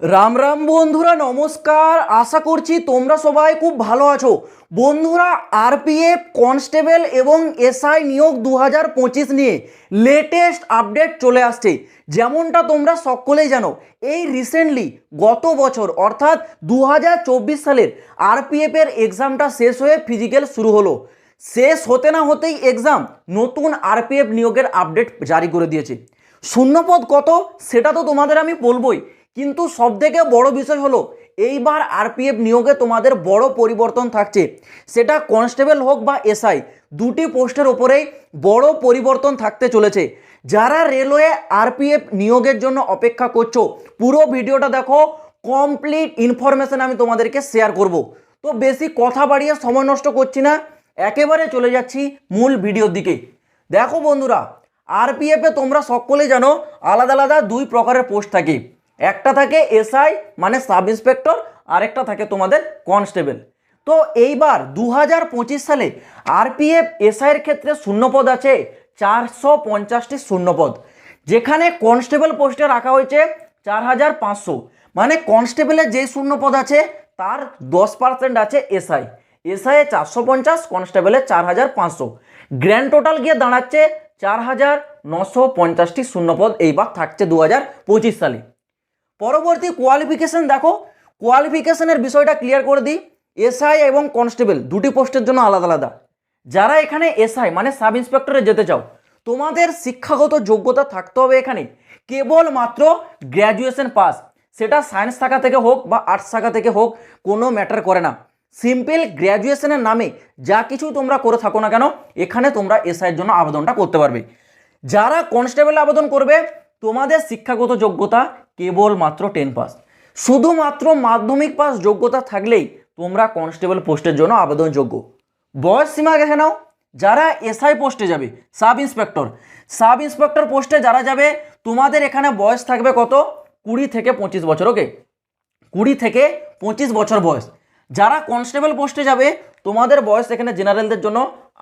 রাম রাম বন্ধুরা, নমস্কার। আশা করছি তোমরা সবাই খুব ভালো আছো। বন্ধুরা, আরপিএফ কনস্টেবল এবং এসআই নিয়োগ দু হাজার পঁচিশ নিয়ে লেটেস্ট আপডেট চলে আসছে। যেমনটা তোমরা সকলেই জানো, এই রিসেন্টলি গত বছর, অর্থাৎ দু হাজার চব্বিশ সালের আরপিএফের এক্সামটা শেষ হয়ে ফিজিক্যাল শুরু হলো। শেষ হতে না হতেই এক্সাম নতুন আরপিএফ নিয়োগের আপডেট জারি করে দিয়েছে। শূন্যপদ কত? সেটা তো তোমাদের আমি বলবোই। কিন্তু সবথেকে বড় বিষয় হলো, এইবার আরপিএফ নিয়োগে তোমাদের বড় পরিবর্তন থাকছে। সেটা কনস্টেবল হোক বা এসআই, দুটি পোস্টের ওপরেই বড় পরিবর্তন থাকতে চলেছে। যারা রেলওয়ে আরপিএফ নিয়োগের জন্য অপেক্ষা করছ, পুরো ভিডিওটা দেখো, কমপ্লিট ইনফরমেশন আমি তোমাদেরকে শেয়ার করব। তো বেশি কথা বাড়িয়ে সময় নষ্ট করছি না, একেবারে চলে যাচ্ছি মূল ভিডিওর দিকে। দেখো বন্ধুরা, আরপিএফে তোমরা সকলেই জানো, আলাদা আলাদা দুই প্রকারের পোস্ট থাকে। একটা থাকে এসআই মানে সাব ইন্সপেক্টর, আরেকটা থাকে তোমাদের কনস্টেবল। তো এইবার দু হাজার পঁচিশ সালে আরপিএফ এসআইয়ের ক্ষেত্রে শূন্যপদ আছে, চারশো পঞ্চাশটি শূন্যপদ। যেখানে কনস্টেবল পোস্টে রাখা হয়েছে চার হাজার পাঁচশো। মানে কনস্টেবলের যে শূন্যপদ আছে, তার দশ পার্সেন্ট আছে এসআই। এসআই চারশো পঞ্চাশ কনস্টেবলের চার হাজার পাঁচশো। গ্র্যান্ড টোটাল গিয়ে দাঁড়াচ্ছে চার হাজার নশো পঞ্চাশটি শূন্যপদ, এইবার থাকছে দু হাজার পঁচিশ সালে। পরবর্তী কোয়ালিফিকেশন দেখো কোয়ালিফিকেশনের বিষয়টা ক্লিয়ার করে দিই। এসআই এবং কনস্টেবল দুটি পোস্টের জন্য আলাদা আলাদা। যারা এখানে এসআই মানে সাব ইন্সপেক্টরে যেতে চাও, তোমাদের শিক্ষাগত যোগ্যতা থাকতে হবে এখানে। কেবলমাত্র গ্র্যাজুয়েশন পাস সেটা সায়েন্স শাখা থেকে হোক বা আর্টস শাখা থেকে হোক, কোনো ম্যাটার করে না। সিম্পল গ্র্যাজুয়েশনের নামে যা কিছু তোমরা করে থাকো না কেন, এখানে তোমরা এসআইয়ের জন্য আবেদনটা করতে পারবে। যারা কনস্টেবল আবেদন করবে তোমাদের শিক্ষাগত যোগ্যতা কেবলমাত্র টেন পাস শুধুমাত্র মাধ্যমিক পাস যোগ্যতা থাকলেই তোমরা কনস্টেবল পোস্টের জন্য আবেদনযোগ্য। বয়স সীমা দেখে নাও। যারা এসআই পোস্টে যাবে সাব ইন্সপেক্টর সাব ইন্সপেক্টর পোস্টে যারা যাবে, তোমাদের এখানে বয়স থাকবে কত? কুড়ি থেকে পঁচিশ বছর ওকে কুড়ি থেকে পঁচিশ বছর বয়স। যারা কনস্টেবল পোস্টে যাবে, তোমাদের বয়স এখানে জেনারেলদের জন্য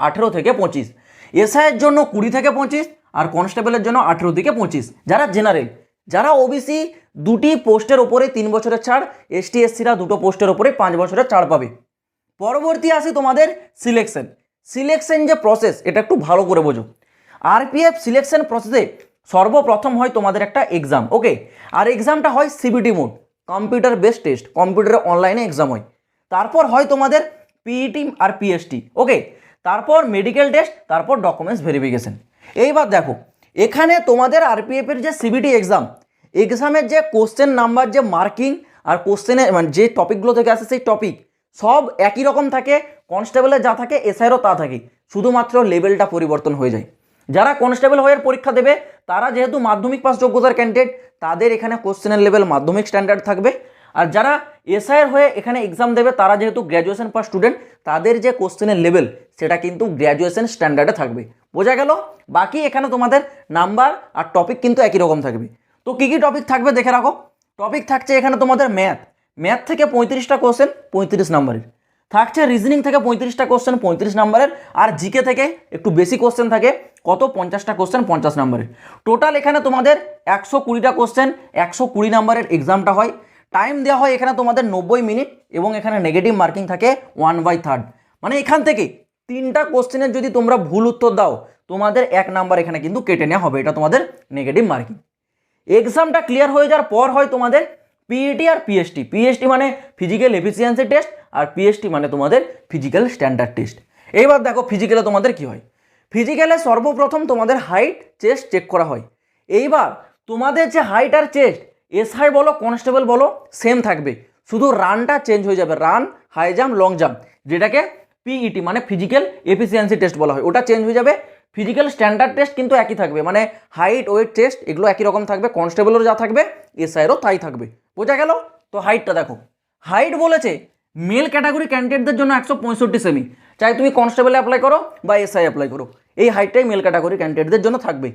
আঠেরো থেকে পঁচিশ। এসআইয়ের জন্য কুড়ি থেকে পঁচিশ আর কনস্টেবলের জন্য আঠেরো থেকে পঁচিশ। যারা জেনারেল, যারা ওবিসি দুটি পোস্টের ওপরে তিন বছরের ছাড় এসটি এসসিরা দুটো পোস্টের ওপরে পাঁচ বছরের ছাড় পাবে। পরবর্তী আসি তোমাদের সিলেকশন সিলেকশন যে প্রসেস এটা একটু ভালো করে বোঝো। আরপিএফ সিলেকশন প্রসেসে সর্বপ্রথম হয় তোমাদের একটা এক্সাম ওকে আর এক্সামটা হয় CBT mode computer based test কম্পিউটারে অনলাইনে এক্সাম হয়। তারপর হয় তোমাদের পিইটি আর পিএসটি ওকে তারপর মেডিকেল টেস্ট তারপর ডকুমেন্টস ভেরিফিকেশন এইবার দেখো, এখানে তোমাদের আরপিএফের যে সিবিটি এক্সাম এক্সামের যে কোশ্চেন নাম্বার যে মার্কিং আর কোশ্চেনের মানে যে টপিকগুলো থেকে আসে সেই টপিক সব একই রকম থাকে কনস্টেবলের যা থাকে এসআইরও তা থাকে, শুধুমাত্র লেভেলটা পরিবর্তন হয়ে যায়। যারা কনস্টেবল হয়ে পরীক্ষা দেবে, তারা যেহেতু মাধ্যমিক পাস যোগ্যতার ক্যান্ডিডেট তাদের এখানে কোশ্চেনের লেভেল মাধ্যমিক স্ট্যান্ডার্ড থাকবে আর যারা এসআইয়ের হয়ে এখানে এক্সাম দেবে, তারা যেহেতু গ্র্যাজুয়েশন পাস স্টুডেন্ট তাদের যে কোশ্চেনের লেভেল সেটা কিন্তু গ্র্যাজুয়েশন স্ট্যান্ডার্ডে থাকবে। বোঝা গেল? বাকি এখানে তোমাদের নাম্বার আর টপিক কিন্তু একই রকম থাকবে। তো কী কী টপিক থাকবে দেখে রাখো। টপিক থাকছে এখানে তোমাদের ম্যাথ ম্যাথ থেকে পঁয়ত্রিশটা কোশ্চেন পঁয়ত্রিশ নাম্বারের। থাকছে রিজনিং থেকে পঁয়ত্রিশটা কোশ্চেন পঁয়ত্রিশ নাম্বারের। আর জিকে থেকে একটু বেশি কোশ্চেন থাকে, কত? পঞ্চাশটা কোশ্চেন পঞ্চাশ নাম্বারের। টোটাল এখানে তোমাদের একশো কুড়িটা কোশ্চেন একশো কুড়ি নাম্বারের এক্সামটা হয়। টাইম দেওয়া হয় এখানে তোমাদের নব্বই মিনিট এবং এখানে নেগেটিভ মার্কিং থাকে ওয়ান বাই থার্ড মানে এখান থেকে তিনটা কোশ্চেনের যদি তোমরা ভুল উত্তর দাও, তোমাদের এক নাম্বার এখানে কিন্তু কেটে নেওয়া হবে, এটা তোমাদের নেগেটিভ মার্কিং এক্সামটা ক্লিয়ার হয়ে যাওয়ার পর হয় তোমাদের পিএটি আর পিএসটি পিএসটি মানে ফিজিক্যাল এফিসিয়েন্সি টেস্ট আর পিএসটি মানে তোমাদের ফিজিক্যাল স্ট্যান্ডার্ড টেস্ট এইবার দেখো ফিজিক্যালে তোমাদের কি হয়? ফিজিক্যালে সর্বপ্রথম তোমাদের হাইট চেস্ট চেক করা হয়। এইবার তোমাদের যে হাইট আর চেস্ট এসআই বলো কনস্টেবল বলো সেম থাকবে। শুধু রানটা চেঞ্জ হয়ে যাবে। Run high jump long jump যেটাকে পিইটি মানে ফিজিক্যাল এফিসিয়েন্সি টেস্ট বলা হয়। ওটা চেঞ্জ হয়ে যাবে। ফিজিক্যাল স্ট্যান্ডার্ড টেস্ট কিন্তু একই থাকবে। মানে হাইট ওয়েট টেস্ট এগুলো একই রকম থাকবে। কনস্টেবলেরও যা থাকবে এসআইয়েরও তাই থাকবে। বোঝা গেল? তো হাইটটা দেখো। হাইট বলেছে মেল ক্যাটাগরি ক্যান্ডিডেটদের জন্য একশো পঁয়ষট্টি সেমি চাই তুমি কনস্টেবলে অ্যাপ্লাই করো বা এসআই অ্যাপ্লাই করো। এই হাইটটাই মেল ক্যাটাগরি ক্যান্ডিডেটদের জন্য থাকবে।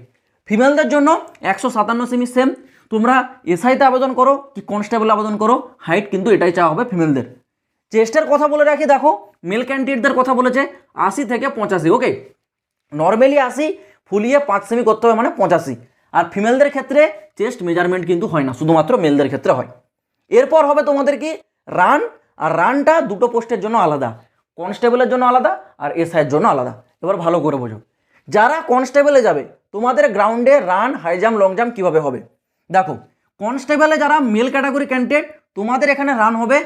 ফিমেলদের জন্য একশো সাতান্ন সেমি সেম তোমরা এসআইতে আবেদন করো কি কনস্টেবল আবেদন করো হাইট কিন্তু এটাই চাওয়া হবে ফিমেলদের চেস্টের কথা বলে রাখি, দেখো মেল ক্যান্ডিডেটদের কথা বলেছে, আশি থেকে পঁচাশি ওকে নর্মালি আশি, ফুলিয়ে পাঁচ সেমি করতে হবে মানে পঁচাশি। আর ফিমেলদের ক্ষেত্রে চেস্ট মেজারমেন্ট কিন্তু হয় না, শুধুমাত্র মেলদের ক্ষেত্রে হয়। এরপর হবে তোমাদের কি রান আর রানটা দুটো পোস্টের জন্য আলাদা। কনস্টেবলের জন্য আলাদা, আর এসআইয়ের জন্য আলাদা। এবার ভালো করে বোঝো। যারা কনস্টেবলে যাবে, তোমাদের গ্রাউন্ডে run high jump long jump কীভাবে হবে? দেখো কনস্টেবলে যারা মেল ক্যাটাগরি ক্যান্ডিডেট তোমাদের এখানে রান হবে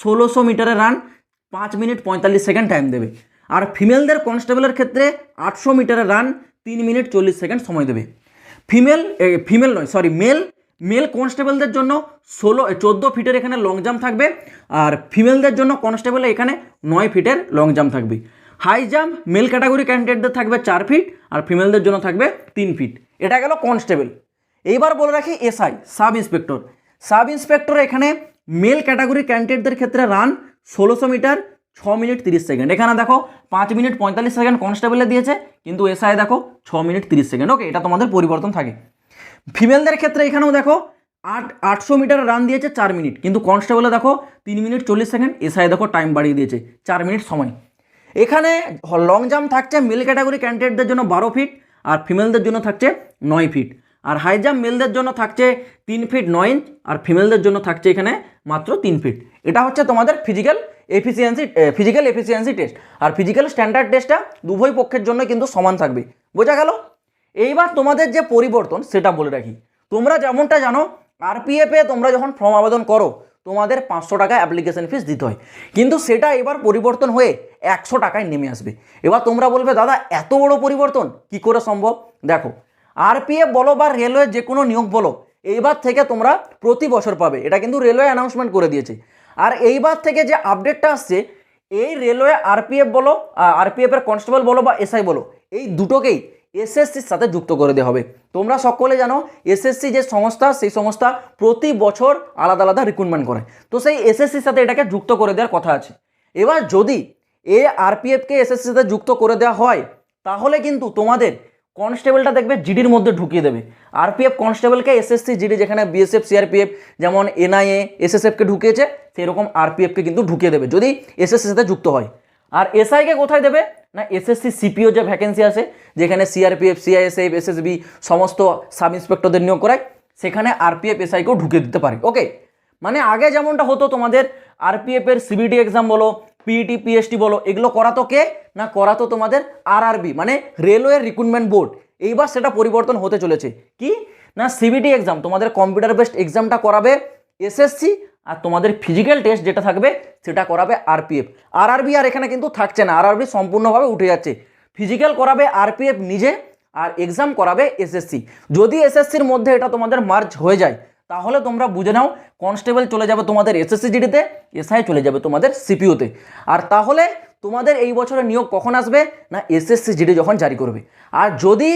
ষোলোশো মিটারের রান পাঁচ মিনিট পঁয়তাল্লিশ সেকেন্ড টাইম দেবে। আর ফিমেলদের কনস্টেবলের ক্ষেত্রে আটশো মিটারের রান তিন মিনিট চল্লিশ সেকেন্ড সময় দেবে। ফিমেল ফিমেল নয় সরি মেল মেল কনস্টেবলদের জন্য ষোলো চোদ্দ ফিটের এখানে লং জাম্প থাকবে, আর ফিমেলদের জন্য কনস্টেবলে এখানে নয় ফিটের লং জাম্প থাকবে। হাই জাম্প মেল ক্যাটাগরি ক্যান্ডিডেটদের থাকবে চার ফিট আর ফিমেলদের জন্য থাকবে তিন ফিট এটা গেল কনস্টেবল এইবার বলে রাখি SI, sub inspector. Sub inspector এখানে মেল ক্যাটাগরি ক্যান্ডিডেটদের ক্ষেত্রে রান ষোলোশো মিটার, ছ মিনিট তিরিশ সেকেন্ড। এখানে দেখো পাঁচ মিনিট পঁয়তাল্লিশ সেকেন্ড কনস্টেবলে দিয়েছে, কিন্তু এসআই দেখো ছ মিনিট তিরিশ সেকেন্ড। ওকে, এটা তোমাদের পরিবর্তন থাকে। ফিমেলদের ক্ষেত্রে এখানেও দেখো আট, আটশো মিটার রান দিয়েছে চার মিনিট, কিন্তু কনস্টেবলে দেখো তিন মিনিট চল্লিশ সেকেন্ড, এসআই দেখো টাইম বাড়িয়ে দিয়েছে চার মিনিট সময়। এখানে লং জাম্প থাকছে মেল ক্যাটাগরি ক্যান্ডিডেটদের জন্য বারো ফিট আর ফিমেলদের জন্য থাকছে নয় ফিট। আর হাই জাম্প মেলদের জন্য থাকছে তিন ফিট নয় ইঞ্চ, আর ফিমেলদের জন্য থাকছে এখানে মাত্র তিন ফিট। এটা হচ্ছে তোমাদের physical efficiency physical efficiency test আর ফিজিক্যাল স্ট্যান্ডার্ড টেস্টটা উভয় পক্ষের জন্য কিন্তু সমান থাকবে। বোঝা গেল? এইবার তোমাদের যে পরিবর্তন, সেটা বলে রাখি। তোমরা যেমনটা জানো আরপিএফে তোমরা যখন ফর্ম আবেদন করো, তোমাদের পাঁচশো টাকা অ্যাপ্লিকেশন ফিস দিতে হয়। কিন্তু সেটা এবার পরিবর্তন হয়ে একশো টাকায় নেমে আসবে। এবার তোমরা বলবে, দাদা, এত বড় পরিবর্তন? কি করে সম্ভব? দেখো আরপিএফ বলো বা রেলওয়ে যে কোনো নিয়োগ বলো, এইবার থেকে তোমরা প্রতি বছর পাবে। এটা কিন্তু রেলওয়ে অ্যানাউন্সমেন্ট করে দিয়েছে। আর এইবার থেকে যে আপডেটটা আসছে, এই রেলওয়ে আরপিএফ বলো আরপিএফের কনস্টেবল বলো বা এসআই বলো, এই দুটোকেই এসএসসির সাথে যুক্ত করে দেওয়া হবে। তোমরা সকলে জানো এসএসসি যে সংস্থা, সেই সংস্থা প্রতি বছর আলাদা আলাদা রিক্রুটমেন্ট করে। তো সেই এসএসসির সাথে এটাকে যুক্ত করে দেওয়ার কথা আছে। এবার যদি এ আরপিএফকে এসএসসির সাথে যুক্ত করে দেওয়া হয়, তাহলে কিন্তু তোমাদের কনস্টেবলটা দেখবে জিডির মধ্যে ঢুকিয়ে দেবে। আরপিএফ কনস্টেবলকে এসএসসি জিডি যেখানে বিএসএফ সিআরপিএফ যেমন এনআইএ এসএসএফকে ঢুকিয়েছে, সেরকম আরপিএফকে কিন্তু ঢুকিয়ে দেবে, যদি এসএসসির সাথে যুক্ত হয়। আর এসআইকে কোথায় দেবে? না এসএসসি সিপিও যে ভ্যাকেন্সি আছে, যেখানে সিআরপিএফ সিআইএসএফ এসএসবি সমস্ত সাব ইন্সপেক্টরদের নিয়োগ করায়, সেখানে আরপিএফ এসআইকেও ঢুকিয়ে দিতে পারে। ওকে মানে আগে যেমনটা হতো তোমাদের আরপিএফ এর সিবিটি এক্সাম বলো পিইটি পিএসটি বলো, এগুলো করাতো কে? না করাতো তোমাদের আরআরবি মানে রেলওয়ে রিক্রুটমেন্ট বোর্ড এইবার সেটা পরিবর্তন হতে চলেছে। কি? না সিবিটি এক্সাম তোমাদের কম্পিউটার বেসড এক্সামটা করাবে এসএসসি আর তোমাদের ফিজিক্যাল টেস্ট যেটা থাকবে, সেটা করাবে আরপিএফ আরআরবি আর এখানে কিন্তু থাকছে না আরআরবি সম্পূর্ণভাবে উঠে যাচ্ছে। ফিজিক্যাল করাবে আরপিএফ নিজে আর এক্সাম করাবে এসএসসি যদি এসএসসির মধ্যে এটা তোমাদের মার্চ হয়ে যায় তাহলে তোমরা বুঝে নাও কনস্টেবল চলে যাবে তোমাদের এসএসসি জিডিতে এসআই চলে যাবে তোমাদের সিপিওতে আর তাহলে তোমাদের এই বছরের নিয়োগ কখন আসবে? না এসএসসি জিডি যখন জারি করবে। আর যদি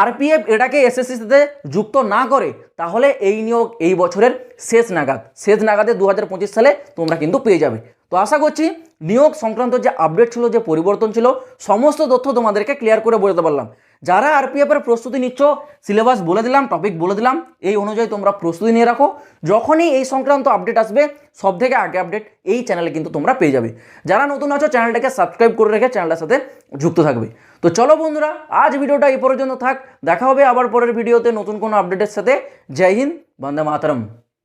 আরপিএফ এটাকে এসএসসিতে যুক্ত না করে, তাহলে এই নিয়োগ এই বছরের শেষ নাগাদ। শেষ নাগাদে দু হাজার পঁচিশ সালে তোমরা কিন্তু পেয়ে যাবে। তো আশা করছি নিয়োগ সংক্রান্ত যে আপডেট ছিল, যে পরিবর্তন ছিল, সমস্ত তথ্য তোমাদেরকে ক্লিয়ার করে বলতে পারলাম। যারা আরপিএফের প্রস্তুতি নিচ্ছ সিলেবাস বলে দিলাম টপিক বলে দিলাম, এই অনুযায়ী তোমরা প্রস্তুতি নিয়ে রাখো। যখনই এই সংক্রান্ত আপডেট আসবে সব থেকে আগে আপডেট এই চ্যানেলে কিন্তু তোমরা পেয়ে যাবে। যারা নতুন আছো চ্যানেলটাকে সাবস্ক্রাইব করে রেখে চ্যানেলটার সাথে যুক্ত থাকবে। তো চলো বন্ধুরা, আজ ভিডিওটা এই পর্যন্ত থাক। দেখা হবে আবার পরের ভিডিওতে নতুন কোনো আপডেটের সাথে। জয় হিন্দ, বন্দে মাতরম।